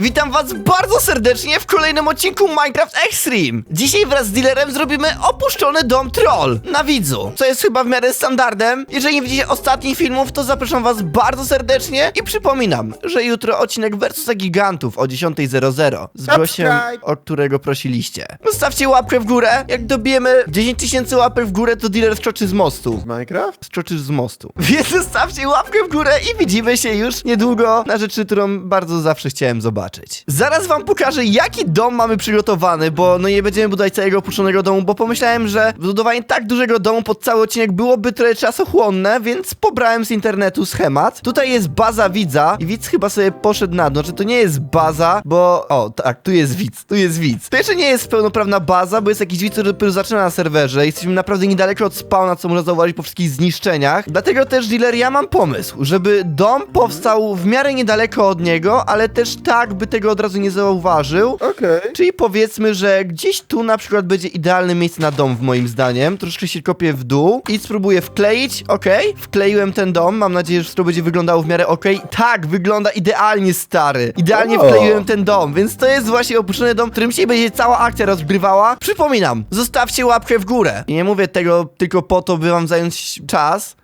Witam was bardzo serdecznie w kolejnym odcinku Minecraft Extreme. Dzisiaj wraz z dealerem zrobimy opuszczony dom troll na widzu, co jest chyba w miarę standardem. Jeżeli nie widzicie ostatnich filmów, to zapraszam was bardzo serdecznie i przypominam, że jutro odcinek Versusa Gigantów o 10.00 z gościem, o którego prosiliście. Zostawcie łapkę w górę, jak dobijemy 10 tysięcy łapek w górę, to dealer skoczy z mostu. Minecraft? Skoczysz z mostu. Więc zostawcie łapkę w górę i widzimy się już niedługo na rzeczy, którą bardzo zawsze chciałem zobaczyć. Zaraz wam pokażę, jaki dom mamy przygotowany, bo no nie będziemy budować całego opuszczonego domu, bo pomyślałem, że budowanie tak dużego domu pod cały odcinek byłoby trochę czasochłonne, więc pobrałem z internetu schemat. Tutaj jest baza widza i widz chyba sobie poszedł na dno, czy to nie jest baza, bo... O, tak, tu jest widz, tu jest widz. To jeszcze nie jest pełnoprawna baza, bo jest jakiś widz, który dopiero zaczyna na serwerze. Jesteśmy naprawdę niedaleko od spawna, co można zauważyć po wszystkich zniszczeniach. Dlatego też, dealer, ja mam pomysł, żeby dom powstał w miarę niedaleko od niego, ale też tak, by tego od razu nie zauważył. Okej. Czyli powiedzmy, że gdzieś tu na przykład będzie idealne miejsce na dom, w moim zdaniem. Troszkę się kopię w dół i spróbuję wkleić. Okej, wkleiłem ten dom. Mam nadzieję, że wszystko będzie wyglądało w miarę okej. Tak, wygląda idealnie, stary. Idealnie O. wkleiłem ten dom, więc to jest właśnie opuszczony dom, w którym się będzie cała akcja rozgrywała. Przypominam, zostawcie łapkę w górę. I nie mówię tego tylko po to, by wam zająć czas.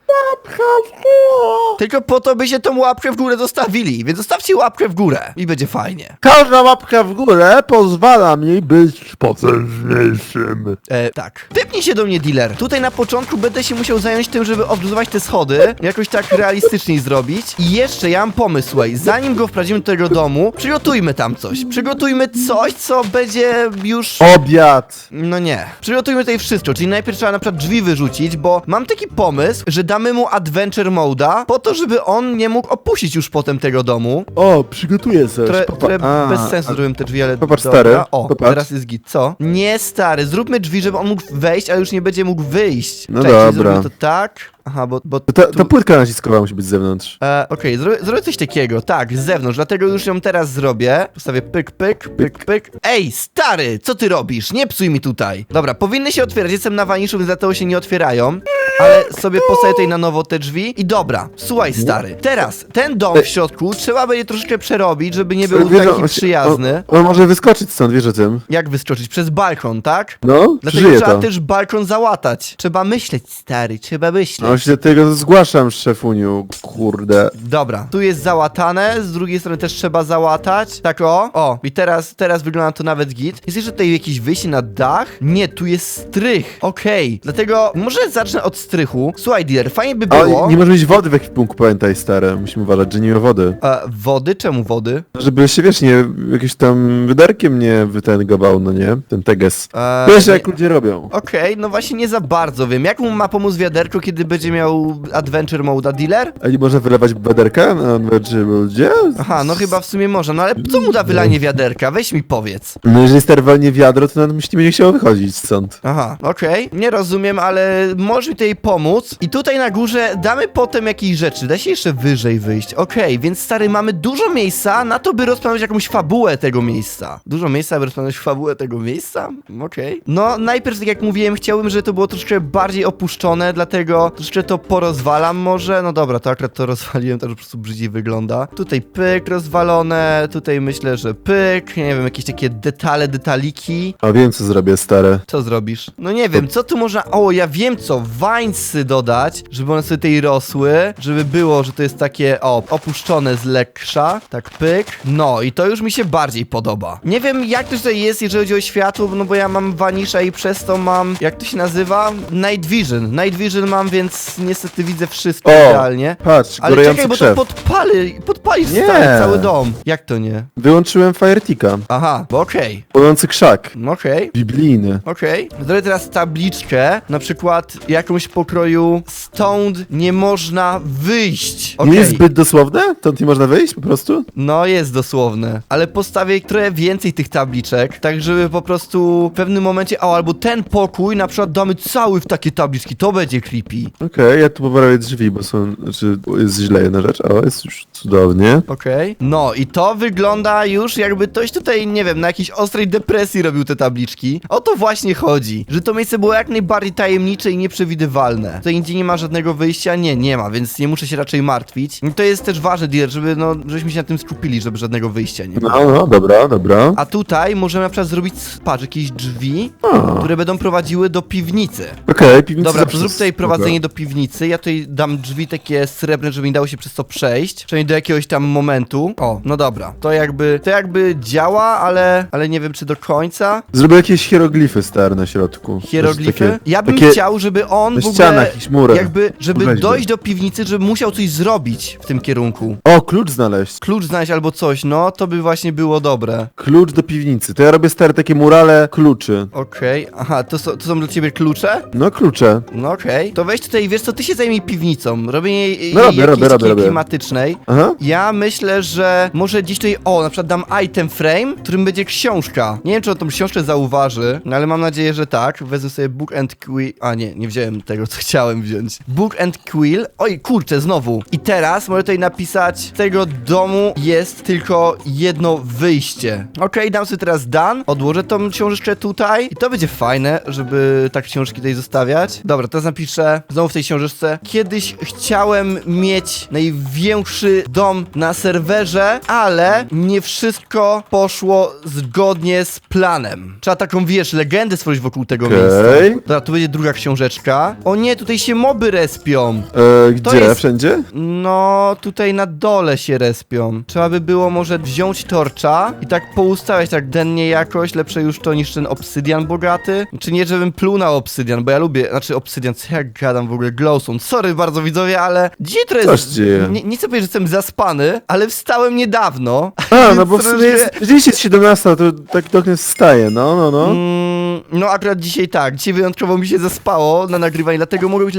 Tylko po to, by się tą łapkę w górę zostawili. Więc zostawcie łapkę w górę i będzie fajnie. Każda łapka w górę pozwala mi być potężniejszym. E, tak. Typnij się do mnie, dealer. Tutaj na początku będę się musiał zająć tym, żeby odbudować te schody, jakoś tak realistycznie zrobić. I jeszcze ja mam pomysł, słuchaj, zanim go wprowadzimy do tego domu, przygotujmy tam coś. Przygotujmy coś, co będzie już... Obiad. No nie. Przygotujmy tutaj wszystko, czyli najpierw trzeba na przykład drzwi wyrzucić, bo mam taki pomysł, że damy mu adventure moda, po to, żeby on nie mógł opuścić już potem tego domu. O, przygotuję coś. Które, Popa- które A, bez sensu a- zrobiłem te drzwi, ale Popatrz, dobra. stary, O, popatrz. teraz jest git. Co? Nie, stary, zróbmy drzwi, żeby on mógł wejść, a już nie będzie mógł wyjść. No Czekaj, czyli dobra. Zrobimy to tak. Aha, bo... bo tu... to płytka naciskowa musi być z zewnątrz. E, Okej, zrobię, zrobię coś takiego, tak, z zewnątrz, dlatego już ją teraz zrobię. Postawię pyk, pyk, pyk, pyk. Ej, stary, co ty robisz? Nie psuj mi tutaj. Dobra, powinny się otwierać, jestem na waniszu, więc dlatego się nie otwierają. Ale sobie postawię tutaj na nowo te drzwi. I dobra, słuchaj, stary, teraz ten dom w środku trzeba będzie troszeczkę przerobić, żeby nie był Wiesz, taki on się- przyjazny. On, on może wyskoczyć stąd, wiesz o tym? Jak wyskoczyć? Przez balkon, tak? No, Dlatego żyje trzeba to. też balkon załatać. Trzeba myśleć, stary, trzeba myśleć. No się tego zgłaszam, szefuniu, kurde. Dobra, tu jest załatane, z drugiej strony też trzeba załatać. Tak o, o, i teraz, teraz wygląda to nawet git. Jest jeszcze tutaj jakieś wyjście na dach? Nie, tu jest strych. Okej, dlatego może zacznę od strychu. Słuchaj, dealer, fajnie by było... A nie może mieć wody w ekwipunku, pamiętaj, stare. Musimy uważać, że nie ma wody. E, wody? Czemu wody? Żeby się, wiesz, nie, jakimś tam wydarkiem nie wytęgował, no nie? Ten teges. E, Wiesz, nie- jak ludzie robią. Okej, no właśnie nie za bardzo wiem. Jak mu ma pomóc wiaderko, kiedy będzie miał adventure mode dealer? A nie można wylewać wiaderka na ludzie? Aha, no chyba w sumie może, no ale co mu da wylanie wiaderka? Weź mi powiedz. No jeżeli stary walnie wiadro, to nam myśli, nie chciało wychodzić stąd. Aha, okej. Nie rozumiem, ale możesz mi tutaj pomóc. I tutaj na górze damy potem jakieś rzeczy. Da się jeszcze wyżej wyjść. Okej, więc stary, mamy dużo miejsca na to, by rozplanować jakąś fabułę tego miejsca. Dużo miejsca, by rozplanować fabułę tego miejsca? Okej. No, najpierw, tak jak mówiłem, chciałbym, żeby to było troszkę bardziej opuszczone, dlatego troszkę to porozwalam może. No dobra, to akurat to rozwaliłem, to po prostu brzydziej wygląda. Tutaj pyk rozwalone, tutaj myślę, że pyk, nie wiem, jakieś takie detale, detaliki. A wiem, co zrobię, stare. Co zrobisz? No nie wiem, co tu można... O, ja wiem co, wańsy dodać, żeby one sobie tutaj rosły, żeby było, że to jest takie, o, opuszczone z lekksza, tak pyk. No i to już mi się bardziej podoba. Nie wiem jak to tutaj jest, jeżeli chodzi o światło, no bo ja mam wanisza i przez to mam, jak to się nazywa? Night Vision. Night Vision mam, więc niestety widzę wszystko O! idealnie. Patrz, Ale gorący czekaj, bo krzew. to podpali, podpalisz Nie. stary cały dom. Jak to nie? Wyłączyłem Firetika. Aha, bo okej. Płonący krzak. Okej. Biblijny. Okej. Zrobię teraz tabliczkę, na przykład jakąś pokroju stąd nie można wyjść. Nie Okej. jest zbyt dosłowne? Stąd nie można wyjść po prostu? No jest dosłowne, ale postawię trochę więcej tych tabliczek, tak żeby po prostu w pewnym momencie, o albo ten pokój na przykład damy cały w takie tabliczki, to będzie creepy. Okej, ja tu poprawię drzwi, bo są, znaczy jest źle jedna rzecz. O, jest już cudownie. Okej. No i to wygląda już jakby ktoś tutaj, nie wiem, na jakiejś ostrej depresji robił te tabliczki. O to właśnie chodzi, że to miejsce było jak najbardziej tajemnicze i nieprzewidywalne. Tutaj nigdzie nie ma żadnego wyjścia? Nie, nie ma, więc nie muszę się raczej martwić. I to jest też ważne, dealer, żeby, no, żebyśmy się na tym skupili, żeby żadnego wyjścia nie było. No, no, dobra, dobra. A tutaj możemy na przykład zrobić, patrz, jakieś drzwi, A. które będą prowadziły do piwnicy. Okej, piwnica Dobra, zawsze zrób tutaj prowadzenie do piwnicy. Ja tutaj dam drzwi takie srebrne, żeby mi dało się przez to przejść. Przynajmniej do jakiegoś tam momentu. O, no dobra. To jakby, to jakby działa, ale, ale nie wiem czy do końca. Zrobię jakieś hieroglify stare na środku. Hieroglify? Takie- ja bym takie chciał, żeby on na w ogóle... ścianach, murek. Jakby, żeby Weź dojść do piwnicy, żeby musiał coś zrobić w tym kierunku. O, klucz znaleźć. Klucz znaleźć albo coś, no to by właśnie było dobre. Klucz do piwnicy. To ja robię stare takie murale kluczy. Okej, aha, to, są- to są dla ciebie klucze? No, klucze. No okej. To weź tutaj, wiesz co, ty się zajmij piwnicą. Robię jej, No jej robię, jakiejś robię, robię, takiej robię. klimatycznej. Aha. Ja myślę, że może gdzieś tutaj, o, na przykład dam item frame, którym będzie książka. Nie wiem, czy on tą książkę zauważy, no ale mam nadzieję, że tak. Wezmę sobie Book and Quill. A nie, nie wziąłem tego, co chciałem wziąć. Book and Quill. Oj, kurczę, znowu. I teraz mogę tutaj napisać, z tego domu jest tylko jedno wyjście. Okej, dam sobie teraz dan, odłożę tą książeczkę tutaj i to będzie fajne, żeby tak książki tutaj zostawiać. Dobra, teraz napiszę znowu w tej książeczce. Kiedyś chciałem mieć największy dom na serwerze, ale nie wszystko poszło zgodnie z planem. Trzeba taką, wiesz, legendę stworzyć wokół tego Okej. miejsca. Dobra, tu będzie druga książeczka. O nie, tutaj się moby respią. E, gdzie? jest- Wszędzie? No, tutaj na dole się respią. Trzeba by było może wziąć torcza i tak poustawiać tak dennie jakoś, lepsze już to niż ten obsydian bogaty. Czy nie, żebym pluł na obsydian, bo ja lubię, znaczy obsydian, co ja gadam w ogóle, glowstone. Sorry bardzo widzowie, ale dzisiaj jest... się dzieje? Nie, nie chcę powiedzieć, że jestem zaspany, ale wstałem niedawno. A, no bo w sumie jest, gdzieś jest 17, to tak trochę wstaje, no, no, no. Mm, no akurat dzisiaj tak, dzisiaj wyjątkowo mi się zaspało na nagrywaniu, dlatego mogę być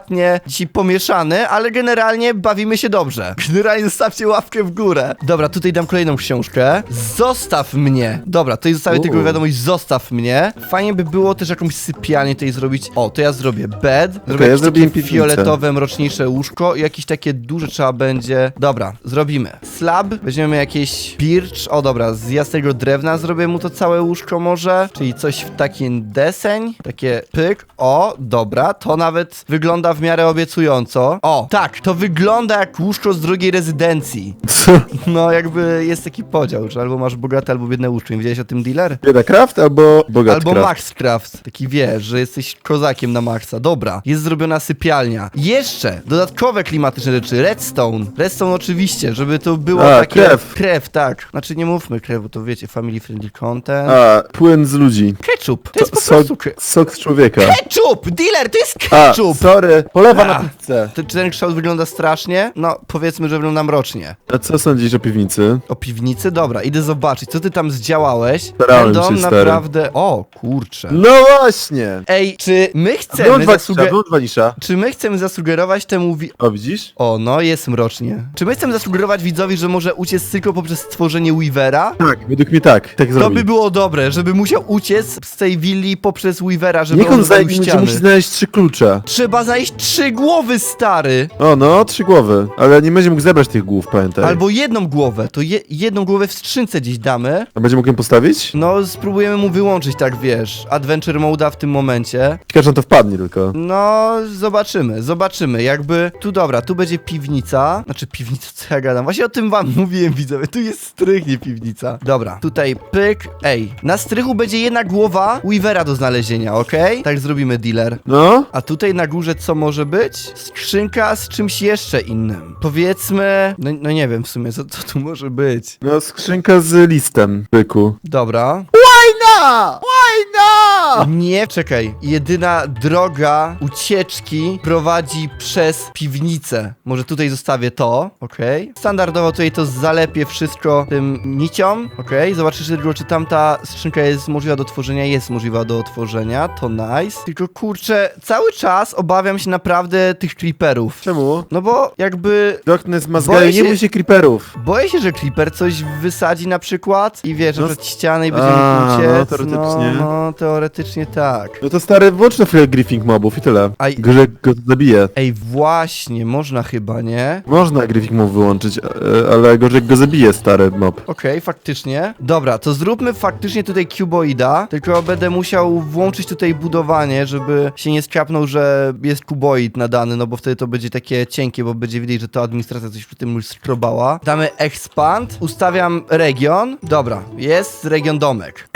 delikatnie dzisiaj pomieszany, ale generalnie bawimy się dobrze. Generalnie zostawcie łapkę w górę. Dobra, tutaj dam kolejną książkę. Zostaw mnie. Dobra, tutaj zostawię tylko wiadomość zostaw mnie. Fajnie by było też jakąś sypialnię tutaj zrobić. O, to ja zrobię bed. Zrobię ja zrobiłem takie piwnicę. fioletowe, mroczniejsze łóżko i jakieś takie duże trzeba będzie. Dobra, zrobimy. Slab, weźmiemy jakieś birch. O, dobra, z jasnego drewna zrobię mu to całe łóżko może, czyli coś w takim deseń, takie pyk. O, dobra, to nawet wygląda w miarę obiecująco. O, tak, to wygląda jak łóżko z drugiej rezydencji. Co? No, jakby jest taki podział, że albo masz bogate, albo biedne łóżko. Nie wiedziałeś o tym dealer? Bieda Craft albo Bogat Albo Craft? Maxcraft. Taki wiesz, że jesteś kozakiem na Maxa. Dobra, jest zrobiona sypialnia. Jeszcze dodatkowe klimatyczne rzeczy. Redstone. Redstone oczywiście, żeby to było A, takie... krew. Krew, tak. Znaczy nie mówmy krew, bo to wiecie, family friendly content. A, płyn z ludzi. Ketchup. To jest po sok, prostu ke... sok z człowieka. Ketchup! Dealer, to jest A, ketchup! sorry, polewa na pizzę. Ten, czy ten kształt wygląda strasznie? No, powiedzmy, że wygląda mrocznie. A co sądzisz o piwnicy? O piwnicy? Dobra, idę zobaczyć, co ty tam zdziałałeś. Starałem dom się, stary. naprawdę... O, kurczę. No właśnie! Ej, czy my chcemy Wyłącz Wanisza, zasugerować... wyłącz Wanisza. Czy my chcemy zasugerować temu wi- O, widzisz? O, no jest mrocznie. Czy my chcemy zasugerować widzowi, że może uciec tylko poprzez stworzenie Weavera? Tak, według mnie tak. Tak To by było dobre, żeby musiał uciec z tej willi poprzez Weavera, żeby Niech on on zajmie, ściany. musi znaleźć trzy klucze. Trzeba znaleźć trzy głowy, stary! O, no, trzy głowy. Ale nie będzie mógł zebrać tych głów, pamiętaj. Albo jedną głowę, to je jedną głowę w skrzynce gdzieś damy. A będzie mógł ją postawić? No, spróbujemy mu wyłączyć, tak wiesz, Adventure Mode'a w tym momencie. Ciekawe, że on to wpadnie tylko. No, zobaczymy, zobaczymy. Jakby, tu dobra, tu będzie piwnica. Znaczy, piwnica, co ja gadam? Właśnie o tym wam mówiłem, widzowie. Tu jest strych, nie piwnica. Dobra, tutaj pyk. Ej, na strychu będzie jedna głowa Weavera do znalezienia, okej? Tak zrobimy, dealer. No? A tutaj na górze co może być? Skrzynka z czymś jeszcze innym. Powiedzmy, no, no nie wiem w sumie, co, co tu może być. No, skrzynka z listem, byku. Dobra. Wajna! Wajna! Nie, czekaj. Jedyna droga ucieczki prowadzi przez piwnicę. Może tutaj zostawię to, okej. Standardowo tutaj to zalepię wszystko tym niciom, okej. Zobaczysz tylko, czy tamta skrzynka jest możliwa do otworzenia. Jest możliwa do otworzenia, to nice. Tylko kurczę, cały czas obawiam się naprawdę tych creeperów. Czemu? No bo jakby... Darkness Mazgają, Boję nie się- bój się creeperów. Boję się, że creeper coś wysadzi na przykład i wiesz, że No, przed ścianę i będzie a, mógł uciec. no, teoretycznie. No, no, teoretycznie tak. No to stary, włącz na chwilę griefing mobów i tyle. A- Grze go zabije. Ej, właśnie, można chyba, nie? Można griefing mob wyłączyć, e, ale gorzej jak go zabije stary mob. Okej, faktycznie. Dobra, to zróbmy faktycznie tutaj kuboida, tylko będę musiał włączyć tutaj budowanie, żeby się nie skapnął, że jest kuboid nadany, no bo wtedy to będzie takie cienkie, bo będzie widać, że to administracja coś przy tym już skrobała. Damy expand, ustawiam region. Dobra, jest region domek.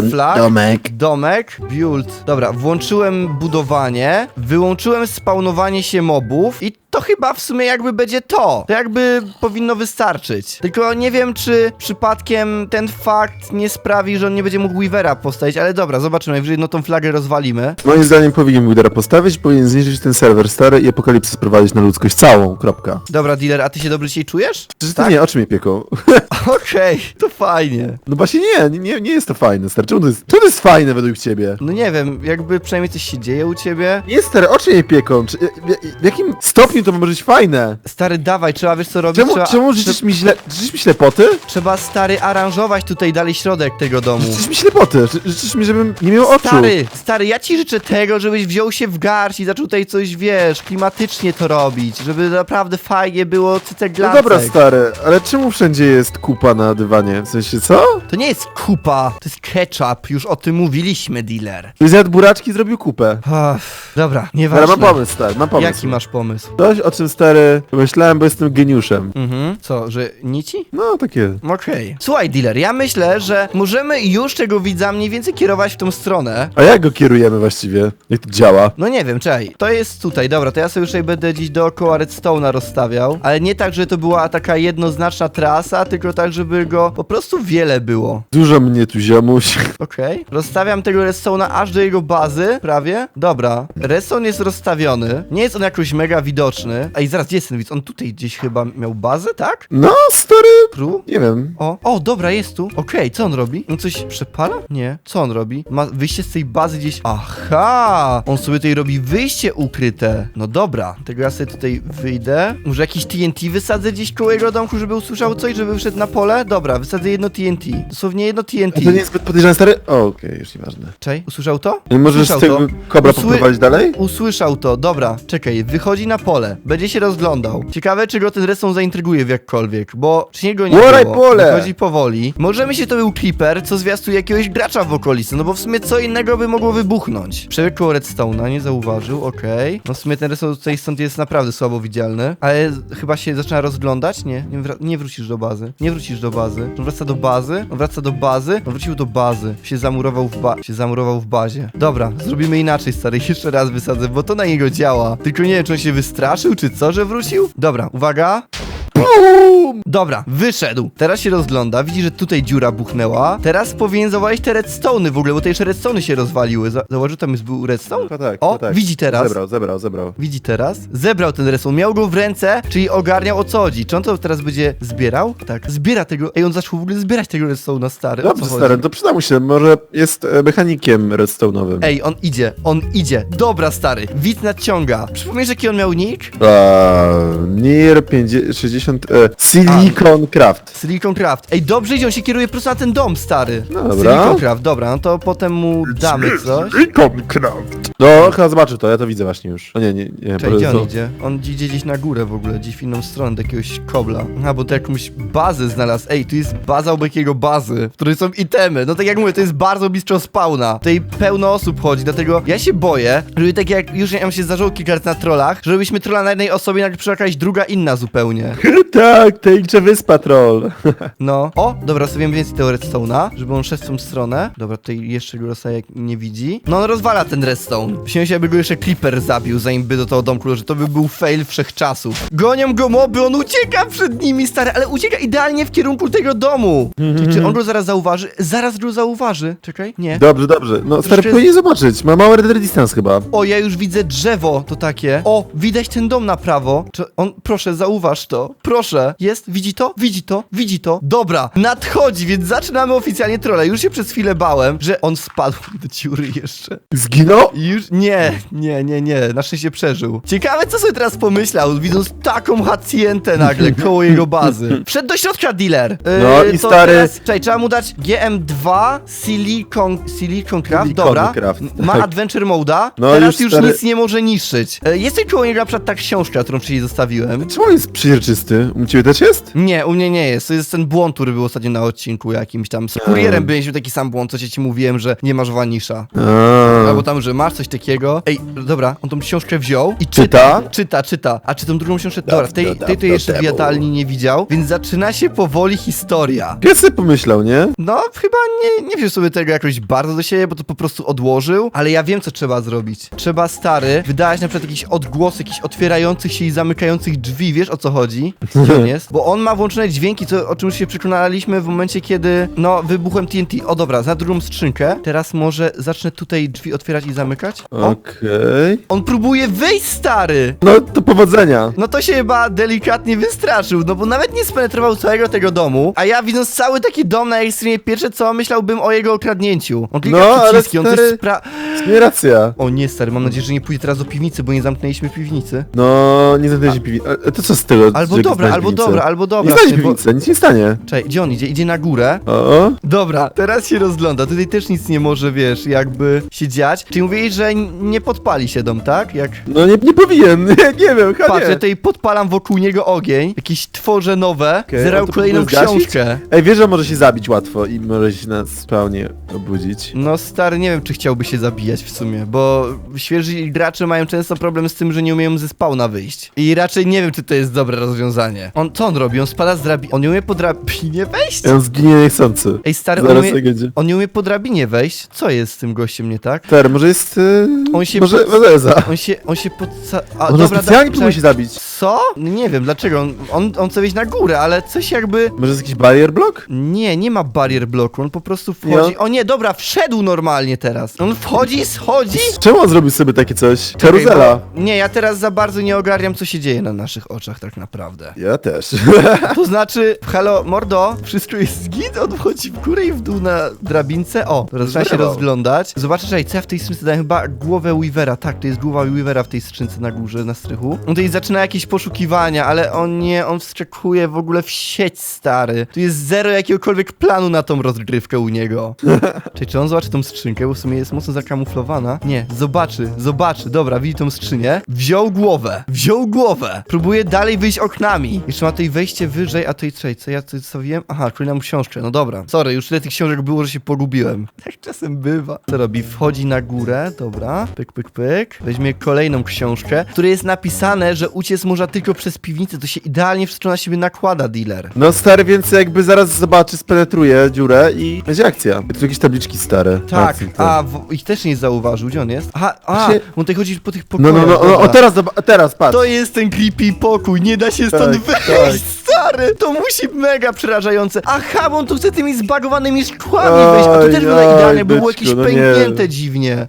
Flag. domek. Domek, build. Dobra, włączyłem budowanie, wyłączyłem spawnowanie się mobów i to chyba w sumie jakby będzie to. To jakby powinno wystarczyć. Tylko nie wiem, czy przypadkiem ten fakt nie sprawi, że on nie będzie mógł Weavera postawić, ale dobra, zobaczymy. Najwyżej no tą flagę rozwalimy. Moim zdaniem powinien Withera postawić, powinien zniszczyć ten serwer stary i apokalipsę sprowadzić na ludzkość całą, kropka. Dobra, dealer, a ty się dobrze dzisiaj czujesz? Czy to nie, oczy mnie pieką. Okej, to fajnie. No właśnie nie, nie, nie jest to fajne, stary. Czemu to jest, czemu to jest fajne według ciebie? No nie wiem, jakby przynajmniej coś się dzieje u ciebie. Nie, stary, oczy mnie pieką. Czy, w, w jakim stopniu to może być fajne? Stary, dawaj, trzeba wiesz co robić? Czemu, trzeba, czemu życzysz mi źle, życzysz mi ślepoty? trzeba stary aranżować tutaj dalej środek tego domu. Życzysz mi ślepoty, Ży- życzysz mi, żebym nie miał oczu. Stary, stary, ja ci życzę tego, żebyś wziął się w garść i zaczął tutaj coś, wiesz, klimatycznie to robić, żeby naprawdę fajnie było No cyceglancek. dobra, stary, ale czemu wszędzie jest kupa na dywanie? W sensie, co? To nie jest kupa, to jest ketchup, już o tym mówiliśmy, dealer. Ktoś zjadł buraczki i zrobił kupę. Uff, dobra, Ale nieważne. mam pomysł, stary, mam pomysł. Jaki masz pomysł? Coś, o czym, stary, myślałem, bo jestem geniuszem. Mhm, co, że nici? No, takie... Okej. Słuchaj, dealer, ja myślę, że możemy już tego widza mniej więcej kierować w tą stronę. A jak go kierujemy właściwie? Jak to działa? No nie wiem, czekaj. To jest tutaj, dobra, to ja sobie już tutaj będę gdzieś dookoła redstone'a rozstawiał, ale nie tak, że to była taka jednoznaczna trasa, tylko tak, żeby go po prostu wiele było. Dużo mnie tu ziomuś. Okej. Rozstawiam tego redstone'a aż do jego bazy, prawie. Dobra. Redstone jest rozstawiony. Nie jest on jakoś mega widoczny. Ej, zaraz, gdzie jest ten widz? On tutaj gdzieś chyba miał bazę, tak? No, stary, Nie wiem. O, o, dobra, jest tu. Okej, co on robi? On coś przepala? Nie. Co on robi? Ma wyjście z tej bazy gdzieś. Aha! On sobie tutaj robi wyjście ukryte. No dobra, tego ja sobie tutaj wyjdę. Może jakiś TNT wysadzę gdzieś koło jego domku, żeby usłyszał coś, żeby wyszedł na pole? Dobra, wysadzę jedno TNT. Dosłownie jedno TNT. A to nie jest zbyt podejrzane, stary? O, okej, już nieważne. Czej, usłyszał to? Nie możesz z Usłyszał tego to. kobra Usły- poprowadzić dalej? Usłyszał to, dobra, czekaj, wychodzi na pole, będzie się rozglądał. Ciekawe, czy go ten redstone zaintryguje w jakkolwiek, bo czy nie go nie Łoraj było. pole! Wychodzi powoli. Możemy się to był creeper, co zwiastuje jakiegoś gracza w okolicy, no bo w sumie co innego by mogło wybuchnąć. Przebiegł koło redstone'a, nie zauważył, okej. No w sumie ten redstone tutaj stąd jest naprawdę słabo widzialny, ale chyba się zaczyna rozglądać, nie, nie, wra- nie wrócisz do bazy, nie wrócisz do bazy. On wraca do bazy, on wraca do bazy, on wrócił do bazy, się zamurował w ba się zamurował w bazie. Dobra, zrobimy inaczej, stary, jeszcze raz wysadzę, bo to na niego działa. Tylko nie wiem, czy on się wystraszył, czy co, że wrócił? Dobra, uwaga. Bum! Dobra, wyszedł. Teraz się rozgląda, widzi, że tutaj dziura buchnęła. Teraz powinien zawalić te redstone'y w ogóle, bo te jeszcze redstone'y się rozwaliły. Za Zauważył, tam jest był redstone? Chyba tak, O, chyba tak. widzi teraz. Zebrał, zebrał, zebrał. Widzi teraz? Zebrał ten redstone, miał go w ręce, czyli ogarniał o co chodzi. Czy on to teraz będzie zbierał? Tak, zbiera tego. Ej, on zaczął w ogóle zbierać tego redstone'a, stary. Dobrze, stary, to przyda mu się, może jest e, mechanikiem redstone'owym. Ej, on idzie, on idzie. Dobra, stary, widz nadciąga. Przypomnisz, jaki on miał nick? Eee, Nier 50, 60, e, Silicon Craft. Silicon Craft. Ej, dobrze idzie, on się kieruje prosto na ten dom, stary. No dobra. Silicon Craft, dobra, no to potem mu damy coś. Silicon Craft. No, chyba zobaczy to, ja to widzę właśnie już. O nie, nie, nie. Czekaj, gdzie to- on idzie? On idzie gdzieś na górę w ogóle, gdzieś w inną stronę, do jakiegoś kobla. A, bo to jakąś bazę znalazł. Ej, tu jest baza obok jego bazy, w której są itemy. No tak jak mówię, to jest bardzo blisko spawna. Tutaj pełno osób chodzi, dlatego ja się boję, żeby tak jak już nam się zdarzyło kilka razy na trollach, że robiliśmy trolla na jednej osobie, nagle przyszła jakaś druga inna zupełnie. tak, tajemnicza wyspa troll. No. O, dobra, sobie więcej tego redstone'a, żeby on szedł w tą stronę. Dobra, tutaj jeszcze go Rosajek nie widzi. No on rozwala ten redstone. Myślałem się, aby go jeszcze Creeper zabił, zanim by do tego domku, że to by był fail wszechczasów. Gonią go moby, on ucieka przed nimi, stary, ale ucieka idealnie w kierunku tego domu. Czy, czy on go zaraz zauważy? Zaraz go zauważy. Czekaj, nie. Dobrze, dobrze. No, stary, Troszkę- powinien zobaczyć. Ma mały red distance chyba. O, ja już widzę drzewo, to takie. O, widać ten dom na prawo. Czy on, proszę, zauważ to. Proszę. Jest, widzi to, widzi to, widzi to. Dobra, nadchodzi, więc zaczynamy oficjalnie trolla. Już się przez chwilę bałem, że on spadł do dziury jeszcze. Zginął? Już nie, nie, nie, nie, na szczęście przeżył. Ciekawe, co sobie teraz pomyślał, widząc taką hacientę nagle koło jego bazy. Wszedł do środka dealer. No i to stary- Teraz, czekaj, trzeba mu dać GM2 Silicon, Silicon Craft, Silicon dobra. Craft, Ma tak. Adventure Moda. No teraz już, już stary- nic nie może niszczyć. E, Jest tutaj koło niego na przykład ta książka, którą wcześniej zostawiłem. Czemu on jest przezroczysty? U ciebie też jest? Nie, u mnie nie jest. To jest ten błąd, który był ostatnio na odcinku jakimś tam. Z kurierem byliśmy taki sam błąd, co ci mówiłem, że nie masz wanisza. A. Albo tam, że masz coś takiego. Ej, dobra, on tą książkę wziął i Czyta? czyta. Czyta, czyta. A czy tą drugą książkę. Dobra, tej, tej to jeszcze w jadalni nie widział, więc zaczyna się powoli historia. Ja sobie pomyślał, nie? No, chyba nie, nie wziął sobie tego jakoś bardzo do siebie, bo to po prostu odłożył, ale ja wiem, co trzeba zrobić. Trzeba, stary, wydać na przykład jakiś odgłos, jakichś otwierających się i zamykających drzwi, wiesz o co chodzi? Gdzie on jest? Bo on ma włączone dźwięki, co, o czym już się przekonaliśmy w momencie, kiedy, no, wybuchłem TNT. O dobra, za drugą skrzynkę. Teraz może zacznę tutaj drzwi otwierać i zamykać? O, Okej. on próbuje wyjść, stary! No to powodzenia. No to się chyba delikatnie wystraszył, no bo nawet nie spenetrował całego tego domu, a ja widząc cały taki dom na ekstremie pierwsze co myślałbym o jego okradnięciu. On klika No, ale przyciski, on coś stary- spra... Nie racja. O nie stary, mam nadzieję, że nie pójdzie teraz do piwnicy, bo nie zamknęliśmy piwnicy. No, nie znajdzie piwnicy. A to co z tego? Albo że dobra, znaleźć albo piwnicę? dobra, albo dobra. Nie znajdzie bo- piwnicy, nic nie stanie. Czekaj, gdzie on idzie? Idzie na górę. O, o. Dobra, teraz się rozgląda, tutaj też nic nie może, wiesz, jakby się dziać. Czyli mówiłeś, że n- nie podpali się dom, tak? Jak... No nie, nie powinien, nie, nie wiem, chyba Patrz, ja nie. tutaj podpalam wokół niego ogień, jakieś tworzę nowe, Okej, zerał to kolejną zgasić? książkę. Ej, wiesz, że może się zabić łatwo i może się na spawnie obudzić. No stary, nie wiem czy chciałby się zabijać w sumie, bo świeży gracze mają często problem z tym, że nie umieją ze spawna wyjść. I raczej nie wiem czy to jest dobre rozwiązanie. On, co on robi? On spada z drabinie, on nie umie po drabinie wejść? On zginie niechcący. Ej stary, on, Zaraz umie, będzie. on nie umie po drabinie wejść? Co jest z tym gościem nie tak? Ter, może jest... Yy, On się może pod-. On się, on się podca... A, On dobra, specjalnie da- próbuje się zabić. Co? No Nie wiem, dlaczego? On, on, on chce wejść na górę, ale coś jakby... Może jest jakiś barrier block? Nie, nie ma barier bloku, on po prostu Nie, wchodzi... O nie, dobra, wszedł normalnie teraz. On wchodzi, schodzi... Czemu on zrobił sobie takie coś? Karuzela. Czekaj, bo- Nie, ja teraz za bardzo nie ogarniam, co się dzieje na naszych oczach tak naprawdę. Ja też. To znaczy, halo, mordo, wszystko jest git, on wchodzi w górę i w dół na drabince. O, teraz trzeba się rozglądać. Zobaczę, czekaj, co ja w tej skrzynce dałem? Chyba głowę Weavera. Tak, to jest głowa Weavera w tej skrzynce na górze, na strychu. On tutaj zaczyna jakieś poszukiwania, ale on nie, on wskakuje w ogóle w sieć, stary. Tu jest zero jakiegokolwiek planu na tą rozgrywkę u niego. Czyli czy on zobaczy tą skrzynkę, bo w sumie jest mocno zakamuflowana? Nie, zobaczy, zobaczy. Dobra, widzi tą skrzynię. Wziął głowę, wziął głowę. Próbuje dalej wyjść oknami. Jeszcze ma tutaj wejście wyżej, a tutaj czekaj, co ja tutaj zostawiłem? Aha, kolejną książkę, no dobra. Sorry, już tyle tych książek było, że się pogubiłem. Tak czasem bywa. Co robi? Wchodzi na górę, dobra. Pyk, pyk, pyk. Weźmie kolejną książkę, w której jest napisane, że uciec można tylko przez piwnicę. To się idealnie wszystko na siebie nakłada, dealer. No stary, więc jakby zaraz zobaczy, spenetruje dziurę i będzie akcja. Tu jakieś tabliczki stare. Tak, Akcji, to. a w, ich też nie zauważył, gdzie on jest? Aha, a, Właśnie- on tutaj chodzi po tych No, pokojach. no, no, no, dobra. o teraz, zoba- teraz, patrz. To jest ten creepy pokój, nie da się stąd Tak, wyjść, stary! To musi mega przerażające. Aha, bo on tu chce tymi zbagowanymi szkłami wejść, a tu też wygląda oj, idealnie, było byczku, jakieś no nie. pęknięte dziwnie.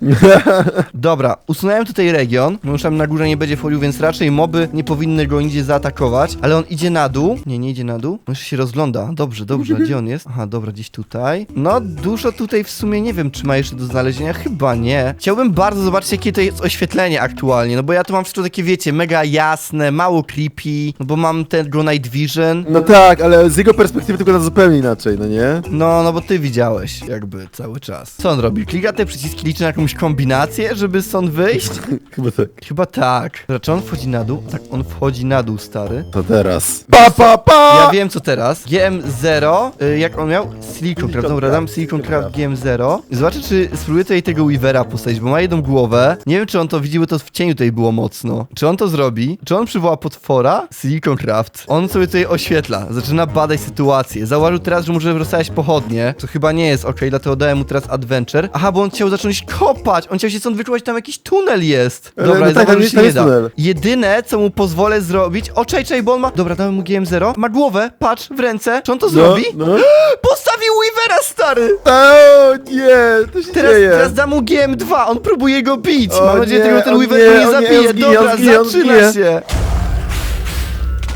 Dobra, usunąłem tutaj region, bo już tam na górze nie będzie wchodził, więc raczej moby nie powinny go nigdzie zaatakować, ale on idzie na dół. Nie, nie idzie na dół. On jeszcze się rozgląda. Dobrze, dobrze, gdzie on jest? Aha, dobra, gdzieś tutaj. No, dużo tutaj w sumie nie wiem, czy ma jeszcze do znalezienia. Chyba nie. Chciałbym bardzo zobaczyć, jakie to jest oświetlenie aktualnie, no bo ja tu mam wszystko takie, wiecie, mega jasne, mało creepy, no bo mam tego Night Vision. No tak, ale z jego perspektywy to wygląda zupełnie inaczej, no nie? No, no bo ty widziałeś jakby cały czas. Co on robi? Klika te przyciski, liczy na jakąś kombinację, żeby stąd wyjść? Chyba tak. Chyba tak. Dobra, Czy on wchodzi na dół? Tak, on wchodzi na dół, stary. To teraz. Pa, pa, pa! Ja wiem co teraz. GM0, y, jak on miał? Silicon Craft, dobra, dam Silicon Craft GM0. Zobaczę, czy spróbuję tutaj tego Weavera postawić, bo ma jedną głowę. Nie wiem, czy on to widzi, bo to w cieniu tutaj było mocno. Czy on to zrobi? Czy on przywoła potwora? Silicon Craft. On sobie tutaj oświetla, zaczyna badać sytuację. Zauważył teraz, że może rozstawiać pochodnie, co chyba nie jest ok, dlatego dałem mu teraz Adventure. Aha, bo on chciał zacząć kopać, on chciał się stąd wykopać, tam jakiś tunel jest. Ale Dobra, no tak, się nie da. tunel. Jedyne, co mu pozwolę zrobić... O, czej, czej, bo on ma... Dobra, dałem mu GM0. Ma głowę, patrz, w ręce. Czy on to No, zrobi? no. Postawił Weavera, stary! O nie, to się Teraz, dzieje. teraz dam mu GM2, on próbuje go bić. O Mam nadzieję, że nie, ten Weaver nie, nie nie, zabije. on zginie, Dobra, zginie, zaczyna się.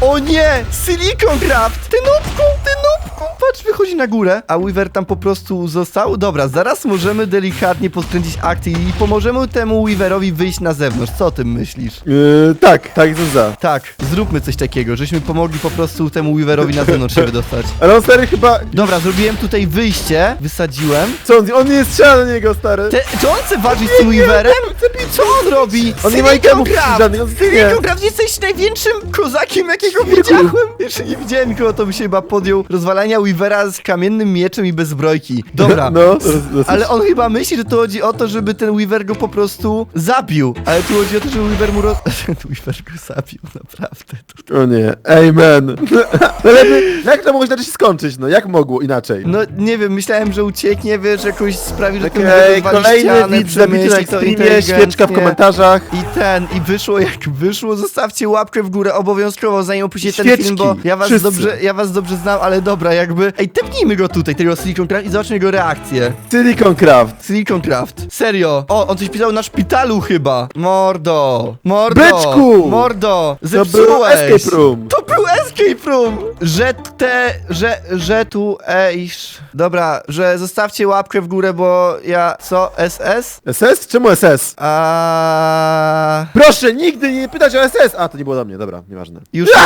O nie! Silicon Craft! Ty nubku, ty nubku! Patrz, wychodzi na górę, a Weaver tam po prostu został. Dobra, zaraz możemy delikatnie podkręcić akcję i pomożemy temu Weaverowi wyjść na zewnątrz. Co o tym myślisz? Yy, tak, tak, jestem za. Tak, zróbmy coś takiego, żeśmy pomogli po prostu temu Weaverowi na zewnątrz się wydostać. Ale on stary chyba... Dobra, zrobiłem tutaj wyjście, wysadziłem. Co on, on nie strzela do niego, stary. Te, czy on chce walczyć z tym Weaverem? Co on robi? On nie ma itemów Craft! żadnych, on zginie. Silicon Craft, jesteś największym kozakiem, jakiego widziałem! Jeszcze nie widziałem kogo to by się chyba podjął rozwalania Weavera z kamiennym mieczem i bez zbrojki. Dobra. No, roz- Ale on chyba myśli, że to chodzi o to, żeby ten Weaver go po prostu zabił. Ale tu chodzi o to, żeby Weaver mu roz... Weaver go zabił, naprawdę. O nie, amen. No lepiej, jak to mogło inaczej się skończyć, no? Jak mogło inaczej? No nie wiem, myślałem, że ucieknie, wiesz, jakoś sprawi, że ten Okej, rozwali kolejny ścianę, widz zabity na przemyśli to streamie, świeczka w komentarzach. I ten, i wyszło jak wyszło, zostawcie łapkę w górę obowiązkowo, zanim opuścicie ten Świeczki, film, bo ja was wszyscy. dobrze, ja was dobrze znam, ale dobra, jakby, ej, tepnijmy go tutaj, tego Silicon Craft i zobaczmy jego reakcję. Silicon Craft. Silicon Craft, serio, o, on coś pisał na szpitalu chyba, mordo, mordo, Byczku! mordo, To był zepsułeś. escape room. To był escape room! Że te, że, że tu, ejsz. Dobra, że zostawcie łapkę w górę, bo ja, co, SS? SS? Czemu SS? A Proszę, nigdy nie pytać o SS! A, to nie było do mnie, dobra, nieważne. Już mam.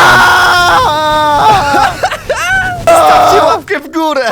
Zostawcie łapkę w górę!